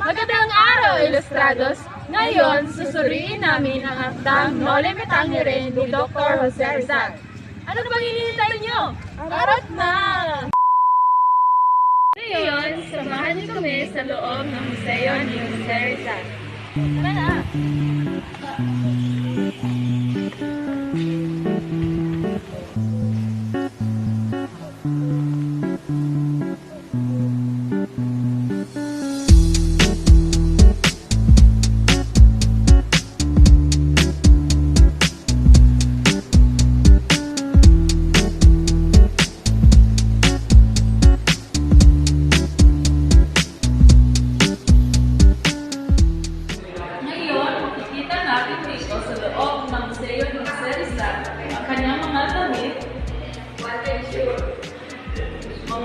Magandang araw, Ilustrados! Ngayon, susuriin namin ang akdang Nole Metangere ni Dr. Jose Rizal. Ano bang hinihintay nyo? Arat na! Ngayon, samahan niyo kami sa loob ng museo ni Jose Rizal. Tara na!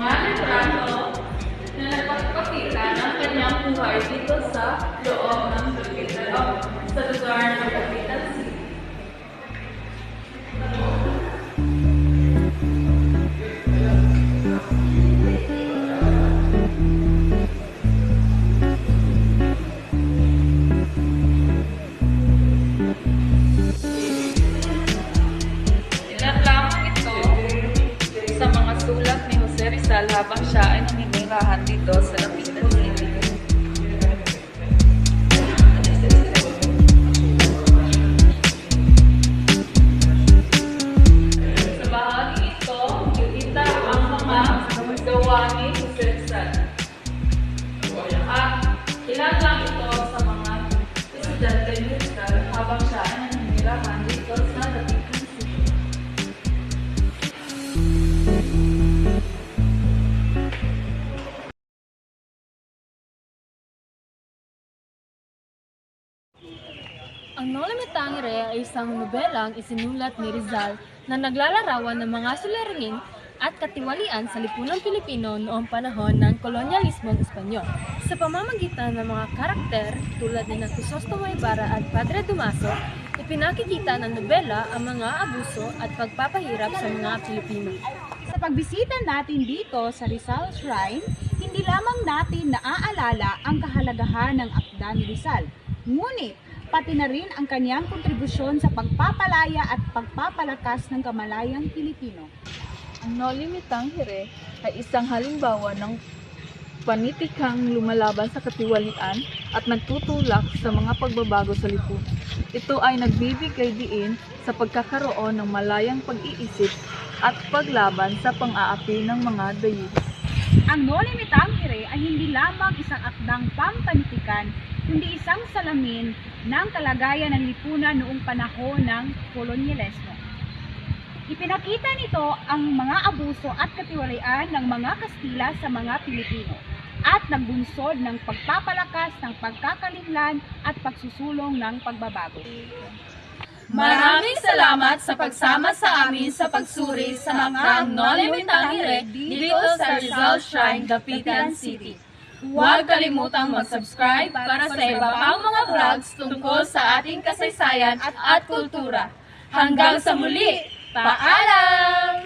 Mga litrato na nagpapakita ng kanyang buhay dito sa loob ng Capital o sa lugar ng Capital habang siya ay naninirahan dito sa Lapitan City. Sa bahagi ito, nakikita ang mga gawa ni Jose Rizal. At ilan lang ito sa mga estudyante habang siya ay naninirahan dito Ang Nola Me Tangere ay isang nobelang isinulat ni Rizal na naglalarawan ng mga suliranin at katiwalian sa lipunang Pilipino noong panahon ng kolonyalismong Espanyol. Sa pamamagitan ng mga karakter tulad ni Crisostomo Ibarra at Padre Dumaso, ipinakikita ng nobela ang mga abuso at pagpapahirap sa mga Pilipino. Sa pagbisita natin dito sa Rizal Shrine, hindi lamang natin naaalala ang kahalagahan ng akda ni Rizal, ngunit pati na rin ang kanyang kontribusyon sa pagpapalaya at pagpapalakas ng kamalayang Pilipino. Ang Noli Me Tangere ay isang halimbawa ng panitikang lumalaban sa katiwalian at nagtutulak sa mga pagbabago sa lipunan. Ito ay nagbibigay diin sa pagkakaroon ng malayang pag-iisip at paglaban sa pang-aapi ng mga dayuhan. Ang Noli Me Tangere ay hindi lamang isang akdang pampanitikan, kundi isang salamin ng kalagayan ng lipunan noong panahon ng kolonyalismo. Ipinakita nito ang mga abuso at katiwalian ng mga Kastila sa mga Pilipino at nagbunsod ng pagpapalakas ng pagkakalinlan at pagsusulong ng pagbabago. Maraming salamat sa pagsama sa amin sa pagsuri sa mga Noli Me Tangere dito sa Rizal Shrine, Dapitan City. Huwag kalimutang mag-subscribe para sa iba pang mga vlogs tungkol sa ating kasaysayan at kultura. Hanggang sa muli, paalam!